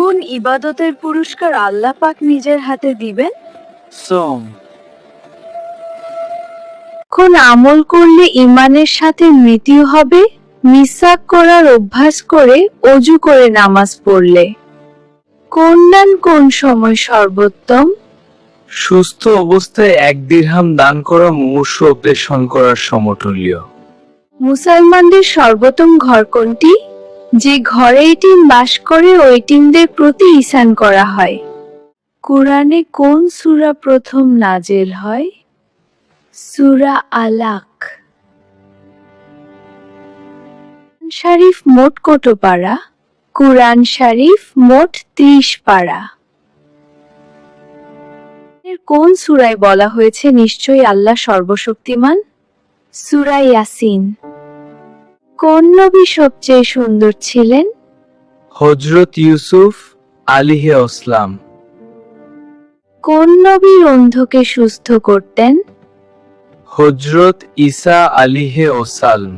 কোন ইবাদতের পুরস্কার আল্লাহ পাক নিজের হাতে দিবেন? সোম। কোন আমল করলে ইমানের সাথে মৃত্যু হবে? মিসাক করার অভ্যাস করে অজু করে নামাজ পড়লে। কোন দান কোন সময় সর্বোত্তম? সুস্থ অবস্থায় এক দিরহাম দান করা মুমূর্ষ অপরেশন করার সমতুল্য। মুসলমানদের সর্বোত্তম ঘর কোনটি? যে ঘরে এটিম বাস করে, ওই টিমদের প্রতি ইসান করা হয়। কোরআনে কোন সূরা প্রথম নাজেল হয়? সুরা আলাক। শরীফ মোট কত পারা? কোরআন শরীফ মোট ত্রিশ পারা। কোন সুরায় বলা হয়েছে নিশ্চয়ই আল্লাহ সর্বশক্তিমান? সূরা ইয়াসিন। কোন নবী সবচেয়ে সুন্দর ছিলেন? হজরত ইউসুফ আলিহে ওসলাম কোন নবী অন্ধকে সুস্থ করতেন? হজরত ঈসা আলিহে ওসালম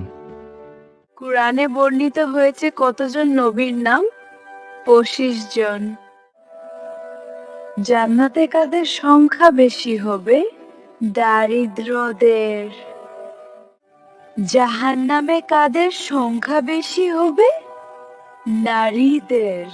কোরআনে বর্ণিত হয়েছে কতজন নবীর নাম? পঁচিশ জন। জান্নাতে কাদের সংখ্যা বেশি হবে? দারিদ্রদের। জাহান্নামে কাদের সংখ্যা বেশি হবে? নারীদের।